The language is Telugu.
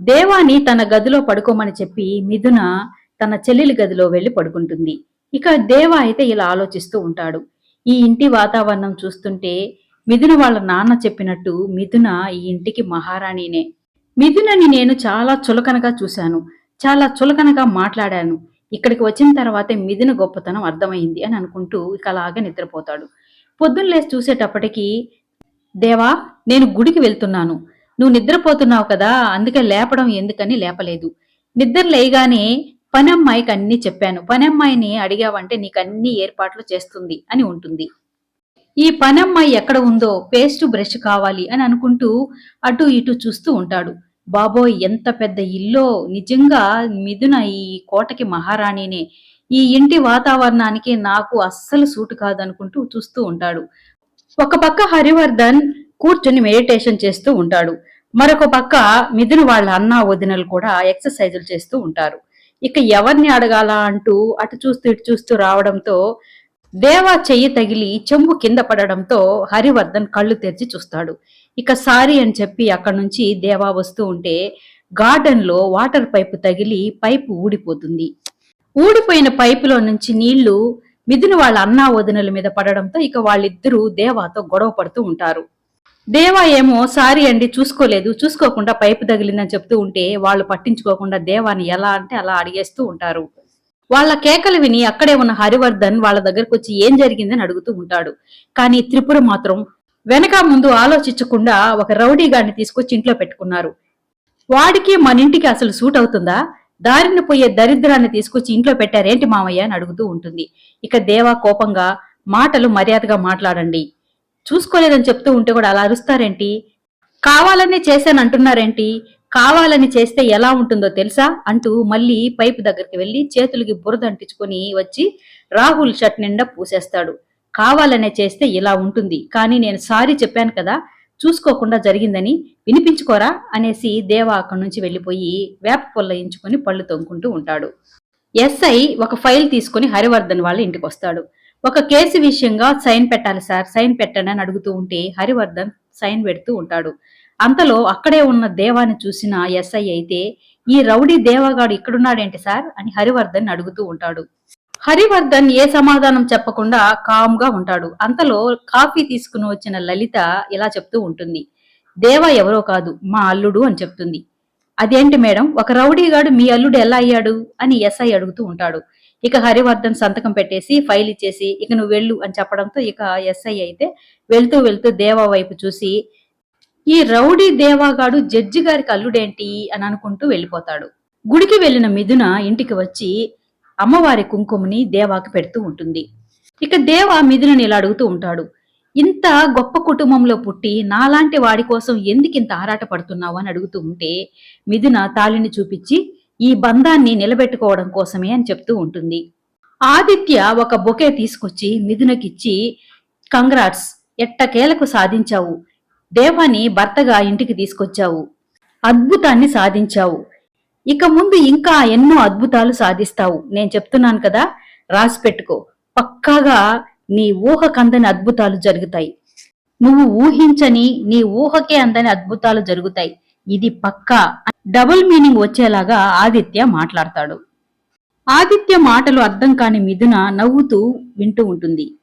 దేవాని తన గదిలో పడుకోమని చెప్పి మిథున తన చెల్లెలి గదిలో వెళ్ళి పడుకుంటుంది. ఇక దేవ అయితే ఇలా ఆలోచిస్తూ ఉంటాడు. ఈ ఇంటి వాతావరణం చూస్తుంటే మిథున వాళ్ళ నాన్న చెప్పినట్టు మిథున ఈ ఇంటికి మహారాణినే. మిథునని నేను చాలా చులకనగా చూశాను. చాలా చులకనగా మాట్లాడాను. ఇక్కడికి వచ్చిన తర్వాతే మిథున గొప్పతనం అర్థమైంది అని అనుకుంటూ ఇక అలాగే నిద్రపోతాడు. పొద్దున్న లేచి చూసేటప్పటికీ దేవా నేను గుడికి వెళ్తున్నాను. నువ్వు నిద్రపోతున్నావు కదా అందుకే లేపడం ఎందుకని లేపలేదు. నిద్ర లేయగానే పనమ్మాయికి అన్ని చెప్పాను. పనమ్మాయిని అడిగావంటే నీకు అన్ని ఏర్పాట్లు చేస్తుంది అని ఉంటుంది. ఈ పనమ్మాయి ఎక్కడ ఉందో పేస్ట్ బ్రష్ కావాలి అని అనుకుంటూ అటు ఇటు చూస్తూ ఉంటాడు. బాబోయ్ ఎంత పెద్ద ఇల్లో! నిజంగా మిథున ఈ కోటకి మహారాణినే. ఈ ఇంటి వాతావరణానికి నాకు అస్సలు సూటు కాదనుకుంటూ చూస్తూ ఉంటాడు. ఒక పక్క హరివర్ధన్ కూర్చుని మెడిటేషన్ చేస్తూ ఉంటాడు. మరొక పక్క మిథున వాళ్ళ అన్న వదినలు కూడా ఎక్సర్సైజులు చేస్తూ ఉంటారు. ఇక ఎవరిని అడగాల అంటూ అటు చూస్తూ ఇటు చూస్తూ రావడంతో దేవా చెయ్యి తగిలి చెంబు కింద పడడంతో హరివర్ధన్ కళ్ళు తెరిచి చూస్తాడు. ఇక సారీ అని చెప్పి అక్కడి నుంచి దేవా వస్తూ ఉంటే గార్డెన్లో వాటర్ పైపు తగిలి పైపు ఊడిపోతుంది. ఊడిపోయిన పైపులో నుంచి నీళ్ళు మిథున వాళ్ళ అన్నా వదినల మీద పడడంతో ఇక వాళ్ళిద్దరూ దేవాతో గొడవ పడుతూ ఉంటారు. దేవా ఏమో సారీ అండి చూసుకోలేదు. చూసుకోకుండా పైపు తగిలిందని చెప్తూ ఉంటే వాళ్ళు పట్టించుకోకుండా దేవాని ఎలా అంటే అలా అడిగేస్తూ ఉంటారు. వాళ్ళ కేకలు విని అక్కడే ఉన్న హరివర్ధన్ వాళ్ళ దగ్గరకు వచ్చి ఏం జరిగిందని అడుగుతూ ఉంటాడు. కానీ త్రిపుర మాత్రం వెనక ముందు ఆలోచించకుండా ఒక రౌడీ గాడిని తీసుకొచ్చి ఇంట్లో పెట్టుకున్నారు. వాడికి మన ఇంటికి అసలు సూట్ అవుతుందా? దారిన పోయే దరిద్రాన్ని తీసుకొచ్చి ఇంట్లో పెట్టారేంటి మామయ్య అని అడుగుతూ ఉంటుంది. ఇక దేవా కోపంగా మాటలు మర్యాదగా మాట్లాడండి. చూసుకోలేదని చెప్తూ ఉంటే కూడా అలా అరుస్తారేంటి? కావాలనే చేశాను అంటున్నారేంటి? కావాలని చేస్తే ఎలా ఉంటుందో తెలుసా? అంటూ మళ్ళీ పైపు దగ్గరికి వెళ్ళి చేతులకి బురద అంటించుకొని వచ్చి రాహుల్ షర్ట్ నిండా పూసేస్తాడు. కావాలనే చేస్తే ఇలా ఉంటుంది. కానీ నేను సారీ చెప్పాను కదా చూసుకోకుండా జరిగిందని వినిపించుకోరా? అనేసి దేవా అక్కడి నుంచి వెళ్ళిపోయి వేప పొల్ల ఎంచుకొని పళ్ళు తొంగుకుంటూ ఉంటాడు. ఎస్ఐ ఒక ఫైల్ తీసుకుని హరివర్ధన్ వాళ్ళ ఇంటికి వస్తాడు. ఒక కేసు విషయంగా సైన్ పెట్టాలి సార్ సైన్ పెట్టండి అని అడుగుతూ ఉంటే హరివర్ధన్ సైన్ పెడుతూ ఉంటాడు. అంతలో అక్కడే ఉన్న దేవాని చూసిన ఎస్ఐ అయితే ఈ రౌడీ దేవగాడు ఇక్కడున్నాడేంటి సార్ అని హరివర్ధన్ అడుగుతూ ఉంటాడు. హరివర్ధన్ ఏ సమాధానం చెప్పకుండా కామ్గా ఉంటాడు. అంతలో కాఫీ తీసుకుని వచ్చిన లలిత ఇలా చెప్తూ ఉంటుంది. దేవ ఎవరో కాదు మా అల్లుడు అని చెప్తుంది. అదేంటి మేడం ఒక రౌడీగాడు మీ అల్లుడు ఎలా అయ్యాడు? అని ఎస్ఐ అడుగుతూ ఉంటాడు. ఇక హరివర్ధన్ సంతకం పెట్టేసి ఫైల్ ఇచ్చేసి ఇక నువ్వు వెళ్ళు అని చెప్పడంతో ఇక ఎస్ఐ అయితే వెళ్తూ వెళ్తూ దేవా వైపు చూసి ఈ రౌడీ దేవాగాడు జడ్జి గారికి అల్లుడేంటి అని అనుకుంటూ వెళ్ళిపోతాడు. గుడికి వెళ్ళిన మిథున ఇంటికి వచ్చి అమ్మవారి కుంకుమని దేవాకి పెడుతూ ఉంటుంది. ఇక దేవ మిథునని ఇలా అడుగుతూ ఉంటాడు ఇంత గొప్ప కుటుంబంలో పుట్టి నాలాంటి వాడి కోసం ఎందుకు ఇంత ఆరాట పడుతున్నావు అని అడుగుతూ ఉంటే మిథున తాళిని చూపించి ఈ బంధాన్ని నిలబెట్టుకోవడం కోసమే అని చెప్తూ ఉంటుంది. ఆదిత్య ఒక బొకే తీసుకొచ్చి మిథునకిచ్చి కంగ్రాట్స్ ఎట్టకేలకు సాధించావు. దేవాని భర్తగా ఇంటికి తీసుకొచ్చావు. అద్భుతాన్ని సాధించావు. ఇక ముందు ఇంకా ఎన్నో అద్భుతాలు సాధిస్తావు. నేను చెప్తున్నాను కదా రాసి పెట్టుకో. పక్కాగా నీ ఊహకందని అద్భుతాలు జరుగుతాయి. నువ్వు ఊహించని నీ ఊహకే అందని అద్భుతాలు జరుగుతాయి. ఇది పక్కా డబుల్ మీనింగ్ వచ్చేలాగా ఆదిత్య మాట్లాడతాడు. ఆదిత్య మాటలు అర్థం కాని మిథున నవ్వుతూ వింటూ ఉంటుంది.